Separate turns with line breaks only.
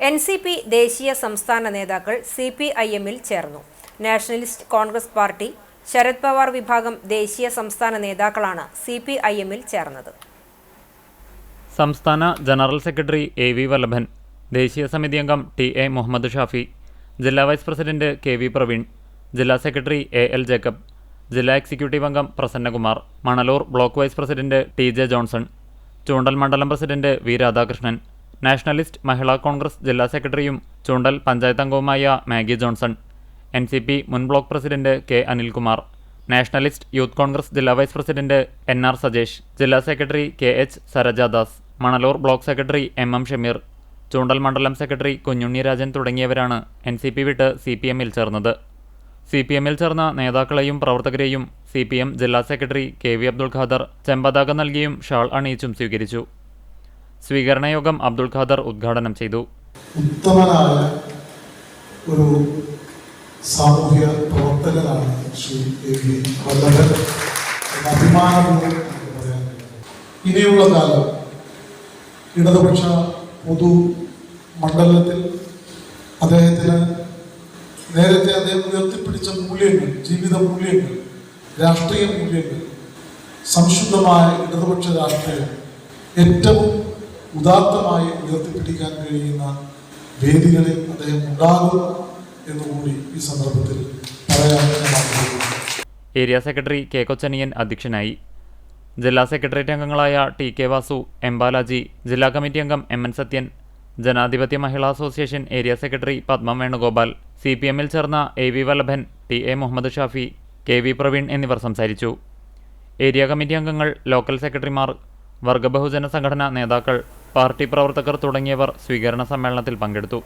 N C P ദേശീയ സംസ്ഥാന നേതാക്കൾ സി പി ഐ എമ്മിൽ ചേർന്നു. Nationalist Congress Party Sharad Pawar വിഭാഗം ദേശീയ സംസ്ഥാന നേതാക്കളാണ് സി പി ഐ എമ്മിൽ ചേർന്നത്.
സംസ്ഥാന general secretary A V Vallabhan ദേശീയ സമിതി അംഗം ടി എ മുഹമ്മദ് ഷാഫി ജില്ലാ vice president K V Praveen ജില്ലാ സെക്രട്ടറി എ എൽ ജേക്കബ് ജില്ലാ എക്സിക്യൂട്ടീവ് അംഗം Prasannakumar Manalur block vice president T J Johnson Choondal മണ്ഡലം president V Radhakrishnan Nationalist Mahila Congress ജില്ലാ സെക്രട്ടറിയും ചൂണ്ടൽ പഞ്ചായത്ത് അംഗവുമായ Maggie Johnson N C P മുൻ block president K Anilkumar Nationalist youth Congress ജില്ലാ vice president N R Sajesh ജില്ലാ secretary K H Sarajadas Manalur block secretary M M Shameer Choondal മണ്ഡലം secretary Kunjunni Rajan തുടങ്ങിയവരാണ് N C P വിട്ട് C P എമ്മിൽ ചേർന്നത്. C P എമ്മിൽ ചേർന്ന നേതാക്കളെയും പ്രവർത്തകരെയും സി പി എം ജില്ലാ secretary K V Abdul Khader ചെമ്പതാക നൽകിയും ഷാൾ അണിയിച്ചും സ്വീകരിച്ചു. സ്വീകരണ യോഗം അബ്ദുൾ ഖാദർ ഉദ്ഘാടനം ചെയ്തു
ഉത്തമനായ ഒരു സാമൂഹ്യ പ്രവർത്തകനാണ് ശ്രീ എ. ഇനിയുള്ള കാലം ഇടതുപക്ഷ പൊതു മണ്ഡലത്തിൽ അദ്ദേഹത്തിന് നേരത്തെ അദ്ദേഹം ഉയർത്തിപ്പിടിച്ച മൂല്യങ്ങൾ ജീവിത മൂല്യങ്ങൾ രാഷ്ട്രീയ മൂല്യങ്ങൾ സംശുദ്ധമായ ഇടതുപക്ഷ രാഷ്ട്രീയം ഏറ്റവും ഉദാത്തമായി ഉയർത്തിപ്പിടിക്കാൻ കഴിയുന്ന വേദികളിൽ അദ്ദേഹം ഉണ്ടാകും എന്നുകൂടി ഈ സന്ദർഭത്തിൽ പറയാൻ
ഏരിയ സെക്രട്ടറി കെ കൊച്ചനിയൻ അധ്യക്ഷനായി. ജില്ലാ സെക്രട്ടേറിയറ്റ് അംഗങ്ങളായ T K Vasu M Balaji ജില്ലാ കമ്മിറ്റി അംഗം എം എൻ സത്യൻ ജനാധിപത്യ Mahila association area secretary Padmam Venugopal C P എമ്മിൽ ചേർന്ന A V Vallabhan T A Muhammad Shafi K V Praveen എന്നിവർ സംസാരിച്ചു. ഏരിയ കമ്മിറ്റി അംഗങ്ങൾ ലോക്കൽ സെക്രട്ടറിമാർ വർഗബഹുജന സംഘടനാ നേതാക്കൾ പാർട്ടി പ്രവർത്തകർ തുടങ്ങിയവർ സ്വീകരണ സമ്മേളനത്തിൽ പങ്കെടുത്തു